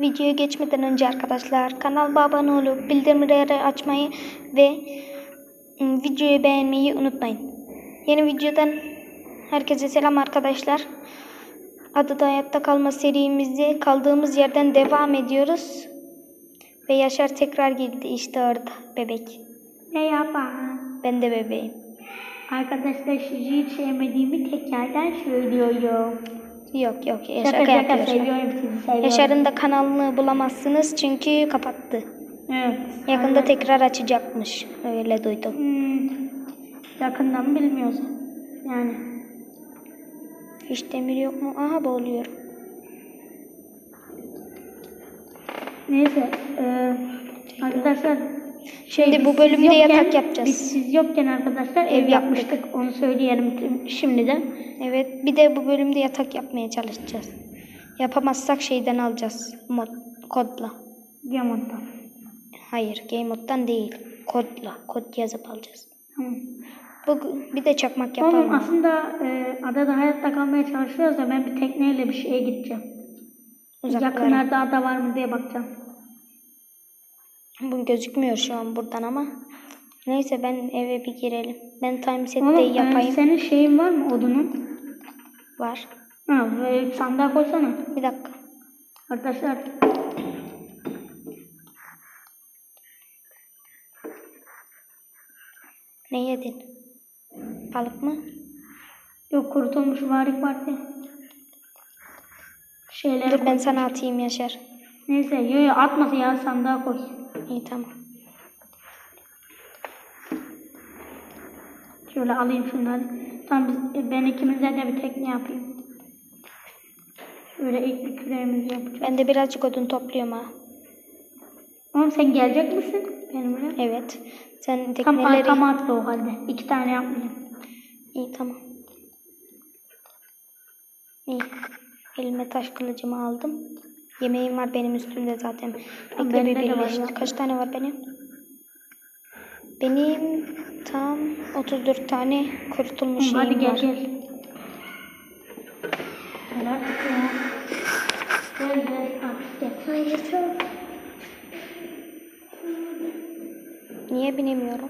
Videoya geçmeden önce arkadaşlar kanalıma abone olup bildirimleri açmayı ve ım, videoyu beğenmeyi unutmayın. Yeni videodan herkese selam arkadaşlar. Adada Hayatta Kalma serimizi kaldığımız yerden devam ediyoruz. Ve Yaşar tekrar girdi işte orada bebek. Ne yapalım? Ben de bebeğim. Arkadaşlar sizi hiç sevmediğimi tekrardan söylüyorum. Yok yok Şaka Yaşar şaka yapıyor. seviyorum sizi seviyorum. Yaşar'ın da kanalını bulamazsınız çünkü kapattı. Evet. Yakında tekrar açacakmış. Öyle duydum. Hmm, yakından bilmiyoruz. Yani. Hiç demir yok mu? Aha boğuluyorum. Neyse. e, arkadaşlar. Şimdi biz bu bölümde yokken- yatak yapacağız. Biz siz yokken arkadaşlar ev, Ev yapmıştık. Onu söyleyelim şimdi de. Evet bir de bu bölümde yatak yapmaya çalışacağız. Yapamazsak şeyden alacağız. Mod, kodla. Diamond'da. Hayır game moddan değil. Kodla. Kod yazıp alacağız. Tamam. Bu, bir de çakmak Oğlum yapalım. aslında e, adada hayatta kalmaya çalışıyoruz da ben bir tekneyle bir şeye gideceğim. Uzaklara. Yakınlarda ada var mı diye bakacağım. Bu gözükmüyor şu an buradan ama. Neyse ben eve bir girelim. Ben time set de yapayım. senin şeyin var mı odunun? Var. Ha, böyle sandığa koysana. Bir dakika. Arkadaşlar Ne yedin? Balık mı? yok kurutulmuş varik vardı. Şeyler Dur ben sana atayım Yaşar. Neyse yo yo atmasın ya sandığa koy. İyi tamam. Şöyle alayım şunları. Tamam biz, ben ikimize de bir tekne yapayım. Şöyle ilk bir küreğimizi yapacağız. Ben de birazcık odun topluyorum ha. Oğlum sen gelecek misin benimle? Evet. Sen Tam tekneleri... arkama atla o halde. İki tane yapmayayım. İyi tamam. İyi. Elime taş kılıcımı aldım. Yemeğim var benim üstümde zaten. Bekle Bende bir birleştir. Kaç tane var benim? Benim tam 34 tane kurutulmuş hadi şeyim gel var. gel. Gel artık ya. Gel gel artık gel. Hayır çok. Niye binemiyorum?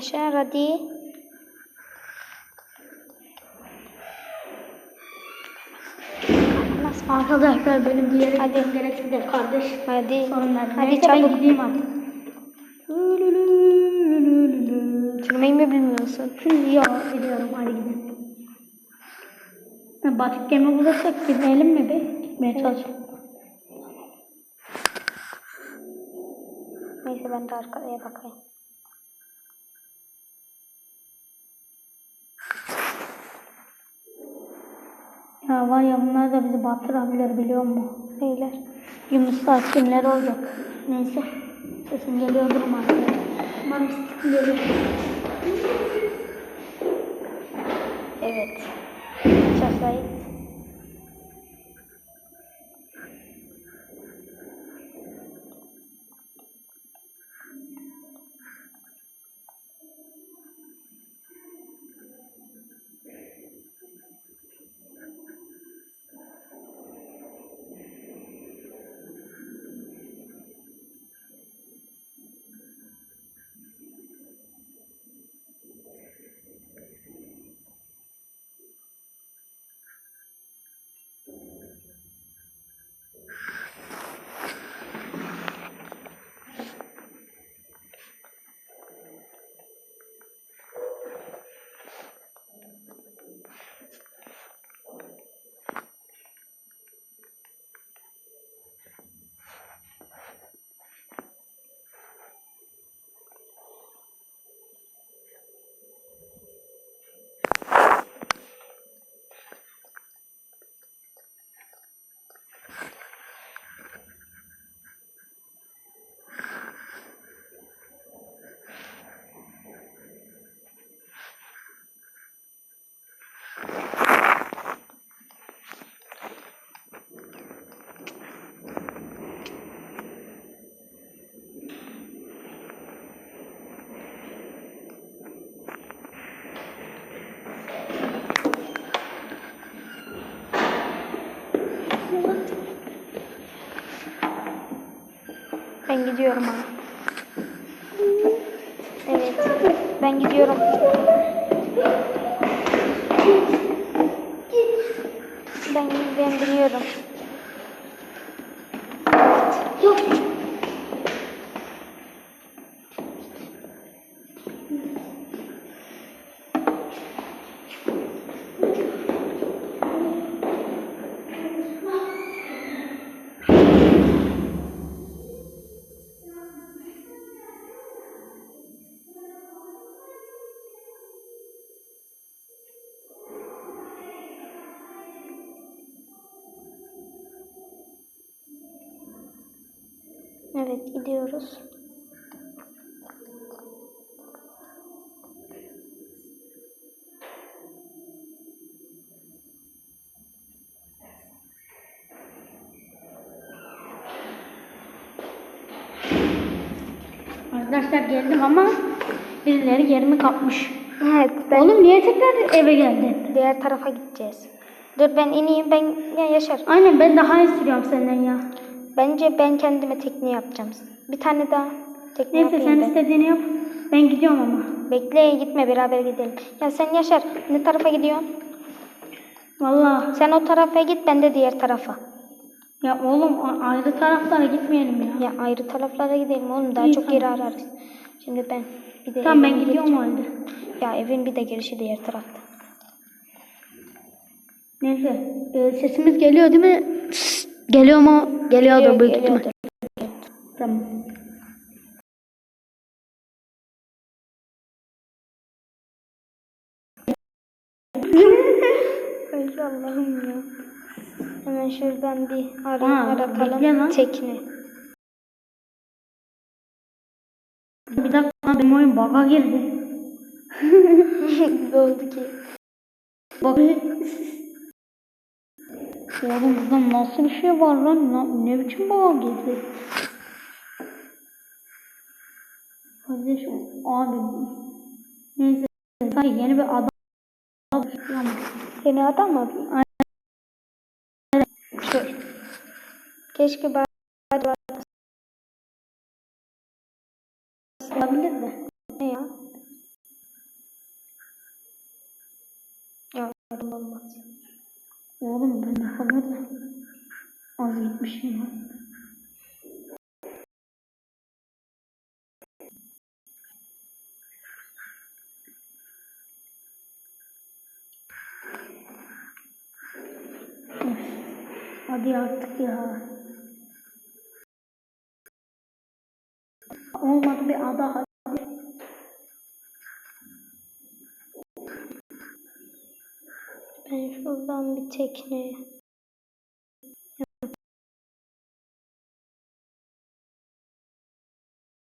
Yaşar hadi. Arkadaşlar benim diğer Hadi. gerekli de kardeş. Hadi. Sorunlar. Hadi Neyse, ben çabuk. gideyim artık. Sürmeyi mi bilmiyorsun? Yok biliyorum hadi gidelim. Batık gemi bulursak gidelim mi be? Gitmeye çalışalım. Neyse ben de arkaya bakayım. Ya var ya bunlar da bizi batırabilir biliyor musun? Neyler? Yunuslar kimler olacak? Neyse. Sesim geliyordur umarım. Umarım sesim. Ben gidiyorum ha. Evet. Ben gidiyorum. Ben ben biniyorum. Evet gidiyoruz. Arkadaşlar geldim ama birileri yerimi kapmış. Evet ben Oğlum niye tekrar eve geldin? diğer tarafa gideceğiz. Dur ben ineyim ben ya Yaşar. Aynen ben daha iyi sürüyorum senden ya. Bence ben kendime tekne yapacağım. Bir tane daha tekne Neyse yapayım sen ben. istediğini yap. Ben gidiyorum ama. Bekle gitme beraber gidelim. Ya sen Yaşar ne tarafa gidiyorsun? Vallahi Sen o tarafa git ben de diğer tarafa. ya oğlum a- ayrı taraflara gitmeyelim ya. Ya ayrı taraflara gidelim oğlum daha İyi, çok tamam. yeri ararız. Şimdi ben bir de Tamam ben evin gidiyorum o halde. Ya evin bir de girişi diğer tarafta. Neyse e, sesimiz geliyor değil mi? Geliyor mu? Geliyordur büyük ihtimal. Geliyordur. Tamam. Ay Allah'ım ya. Hemen şuradan bir ara, Aa, aratalım tekne. Bir dakika benim oyun bug'a girdi. ne oldu ki? Bak. Oğlum burada nasıl bir şey var lan? Na- Ne biçim bug'a girdi? Kardeşim abi. Neyse. Sanki yeni bir adam. Yeni adam mı? Şey. Keşke bari Olabilir de. ne ya? Yardım olmaz. Ben az gitmişim ya. Of, Hadi artık ya. Olmadı bir ada Ben şuradan bir tekne.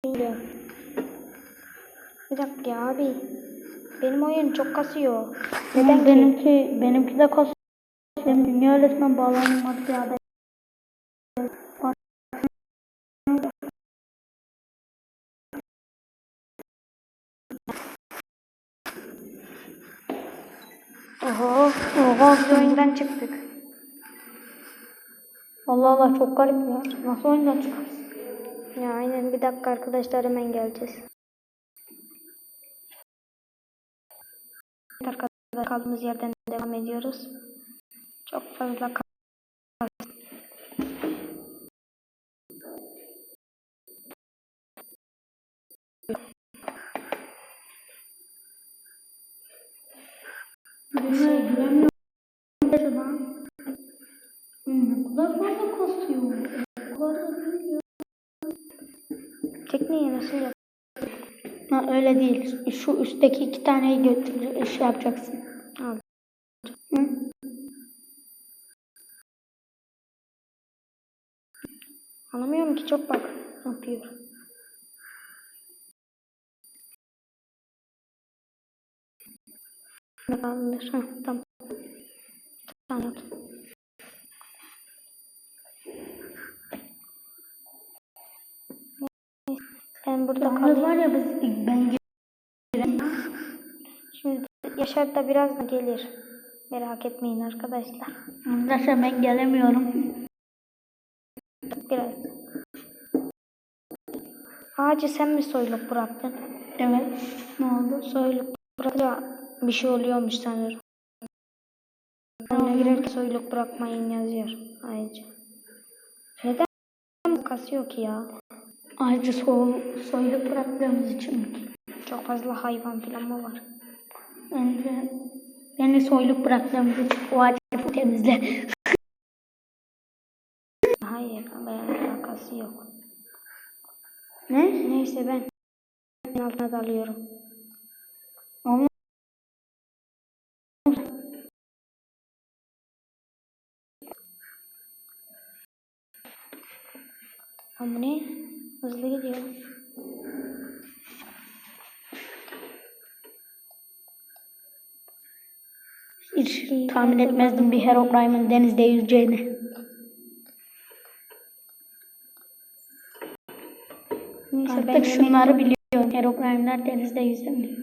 Bilmiyorum. Bir dakika ya abi. Benim oyun çok kasıyor. Neden Neden ki? benimki benimki de kas. Benim dünya resmen bağlanmadı bir Oho. Oho. Biz oyundan çıktık. Allah Allah çok garip ya. Nasıl oyundan çıkarsın? Ya aynen bir dakika arkadaşlar hemen geleceğiz. Arkadaşlar kaldığımız yerden devam ediyoruz. Çok fazla kal- Dünyaya giremiyorum. Dedi lan. Hmm, Ne kadar fazla kasıyor. O kadar da değil ya. Ha, öyle değil. Şu üstteki iki taneyi götür, şey yapacaksın. Al. Hı? Anlamıyorum ki çok bak. Ne yapıyor? Ne kalmış? Ha, tamam. Tamam. Ben burada Yalnız kalayım. var ya biz ben Şimdi Yaşar da birazdan gelir. Merak etmeyin arkadaşlar. Arkadaşlar ben gelemiyorum. Biraz. Ağacı sen mi soyluk bıraktın? Evet. Ne oldu? Soyluk bırakınca bir şey oluyormuş sanırım. Oyuna girerken soyluk bırakmayın yazıyor ayrıca. Neden makası yok ya? Ayrıca soy, soyluk bıraktığımız için? Çok fazla hayvan falan mı var? Bence yani soyluk bıraktığımız için o ağacı temizle. Hayır, alakası yok. Ne? Neyse ben altına dalıyorum. Ama Ama ne? Hızlı gidiyor. hiç tahmin etmezdim bir Herobrine'ın denizde yüzeceğini. Neyse Artık şunları biliyorum. Herobrine'ler denizde yüzemiyor.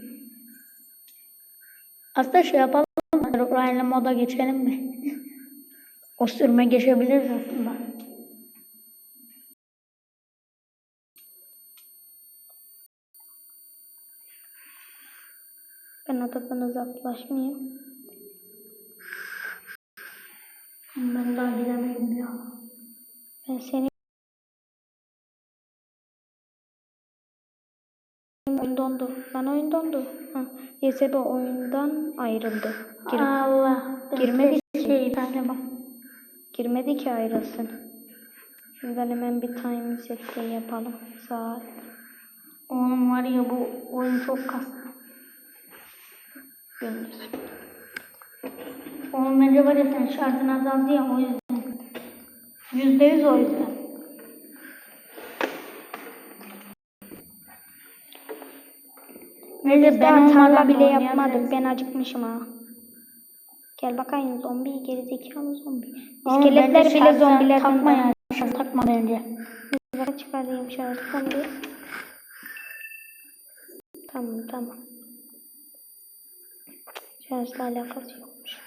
Aslında şey yapalım mı? Herobrine'le moda geçelim mi? o sürme geçebiliriz aslında. Adadan uzaklaşmayayım. Ben daha gidemedim ya. Ben seni oyun dondu. Ben oyun dondu. Ha, YSB oyundan ayrıldı. Gir- Allah. Girmedi bir şey girmedi ki ayrılsın. Şuradan hemen bir time set de yapalım. Saat. Oğlum var ya bu oyun çok kastı. Gündüz. Oğlum bence var ya sen şarjın azaldı ya o yüzden. Yüzde yüz o yüzden. Neyse ben tarla bile yapmadık. Ben acıkmışım ha. Gel bakayım zombi gerizekalı zombi. İskeletler bile şarjı zombilerden takma ya. Şarj takma bence. Ben çıkarayım şöyle zombi. Tamam tamam. Şarjla alakası yokmuş.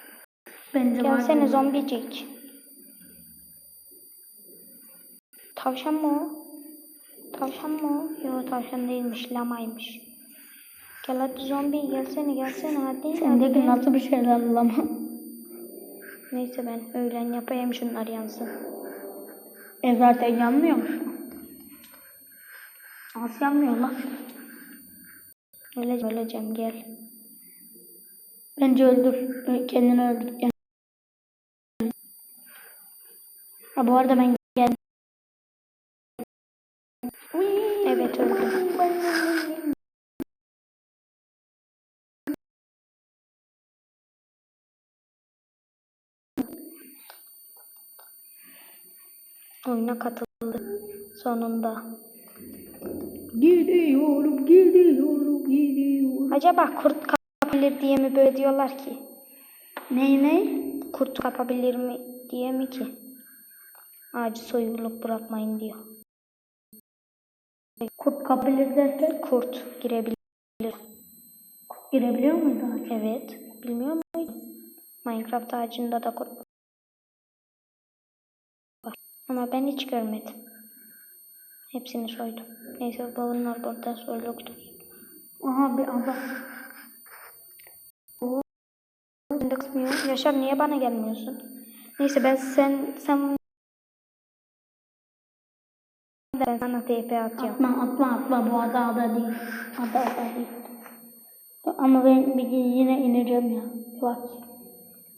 Bence. Gelsene zombicik. Tavşan mı o? Tavşan mı o? Yok tavşan değilmiş. Lamaymış. Gel hadi zombi gelsene gelsene hadi. Sendeki nasıl bir şeyler lama? Neyse ben öğlen yapayım şunlar yansın. E zaten yanmıyor mu? Nasıl yanmıyor lan? Öleceğim öleceğim gel. Bence öldür. Kendini öldür. Yani. Ha bu arada ben geldim. Evet öldüm. Oyuna katıldı. Sonunda. Gidiyorum, gidiyorum, gidiyorum. Acaba kurt kapabilir diye mi böyle diyorlar ki? Ne ne? Kurt kapabilir mi diye mi ki? Ağacı soyulup bırakmayın diyor. Kurt kapılır derken Kurt girebilir. girebiliyor muydu? Evet. Bilmiyor muydun? Minecraft ağacında da kurt var. Ama ben hiç görmedim. Hepsini soydum. Neyse bunlar burada soyluktu. Aha bir adam. Sen de kısmıyor. Yaşar niye bana gelmiyorsun? Neyse ben sen sen ben sana TP atacağım. Atma atma atma bu ada ada değil. Ada ada değil. Ama ben bir gün yine ineceğim ya. Bak.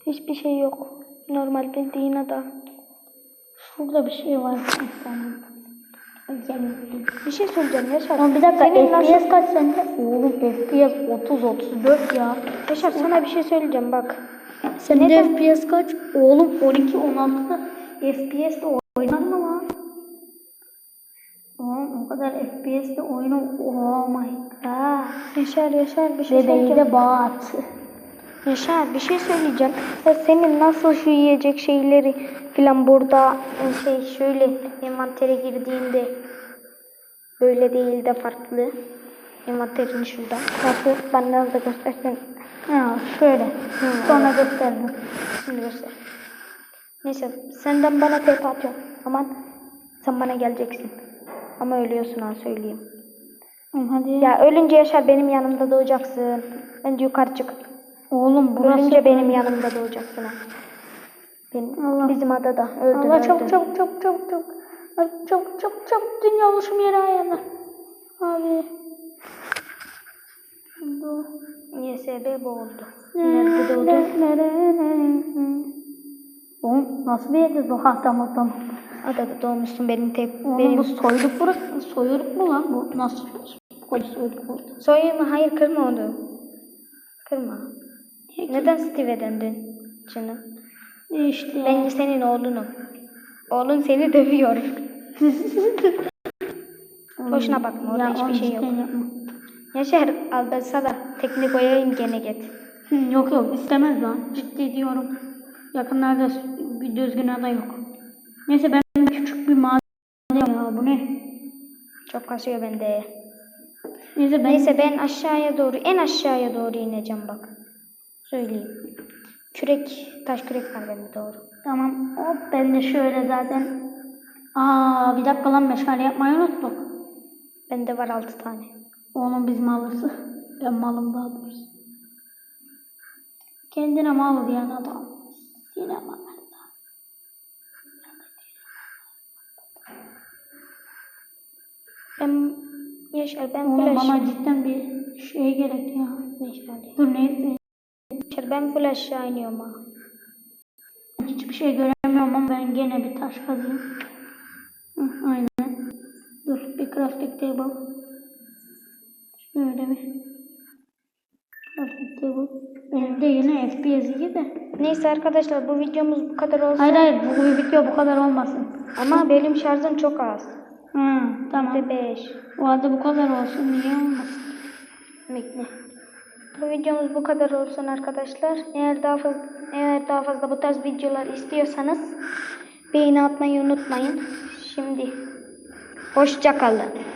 Hiçbir şey yok. Normal bildiğin ada. Şurada bir şey var. Tamam. Bir şey söyleyeceğim Yaşar. Ama bir dakika Senin FPS nasıl- kaç sende? Oğlum FPS 30 34 ya. Yaşar sana bir şey söyleyeceğim bak. Sende Neden? FPS kaç? Oğlum 12 16'da FPS de oynar mı lan? Oğlum o kadar FPS de oyunu oh my god. Yaşar Yaşar bir şey Bebeği söyleyeceğim. de bat. Yaşar bir şey söyleyeceğim. Ya senin nasıl şu yiyecek şeyleri filan burada e, şey şöyle envantere girdiğinde böyle değil de farklı. Envanterini şurada. Nasıl bana da göstersen. Ha şöyle. Sonra gösterdim. Şimdi göster. Neyse senden bana TP atıyorum. Aman sen bana geleceksin. Ama ölüyorsun ha söyleyeyim. Hadi. Ya ölünce Yaşar benim yanımda doğacaksın. Bence yukarı çık. Oğlum burası. Ölünce benim yanımda doğacaksın. ha. Benim, Allah. Bizim adada. Öldün Allah öldün. çabuk çabuk çabuk çabuk çabuk. Çabuk çabuk çabuk. Dünya oluşum yeri ayarla. Abi. Bu. YSB boğuldu. Nerede doğdu? Oğlum nasıl bir yerde bu? Ha tamam tamam. Adada doğmuşsun benim tek. Oğlum benim bu soyluk burası. Soyuluk mu lan bu? Nasıl? Koy soyluk oldu. Soyayım hayır kırma onu. Kırma. Neden Steve'e döndün canım? İşte ya. Ben senin oğlunum. Oğlun seni dövüyor. Boşuna bakma orada Ya hiçbir şey yok. yapma. Yaşar al ben sana teknik koyayım gene. Hı, yok yok istemez lan. Ciddi diyorum. Yakınlarda bir düzgün ada yok. Neyse ben küçük bir maden ya bu ne? Çok kasıyor bende. Neyse ben Neyse ben aşağıya doğru en aşağıya doğru ineceğim bak. Söyleyeyim. Kürek, taş kürek var bende doğru. tamam hop ben de şöyle zaten Aa bir dakika lan meşale yapmayı unuttuk. Bende var altı tane. Onun biz malısı. Ben malım daha doğrusu. Kendine mal diyen adam. Yine mal. Ben Yaşar ben Oğlum bana aşağı. cidden bir şey gerek ya. Meşale. Dur ne? Ben full aşağı iniyorum ha. Hiçbir şey göremiyorum ama ben gene bir taş kazayım. Hı, aynen. Dur bir crafting table. Şöyle bir. Crafting table. Benim de yine FPS iyi de. Neyse arkadaşlar bu videomuz bu kadar olsun. Hayır hayır bu video bu kadar olmasın. Ama benim şarjım çok az. Hı, tamam. Ve 5. O halde bu kadar olsun. Niye olmasın? Bekle. Bu videomuz bu kadar olsun arkadaşlar. Eğer daha fazla eğer daha fazla bu tarz videolar istiyorsanız beğeni atmayı unutmayın. Şimdi hoşça kalın.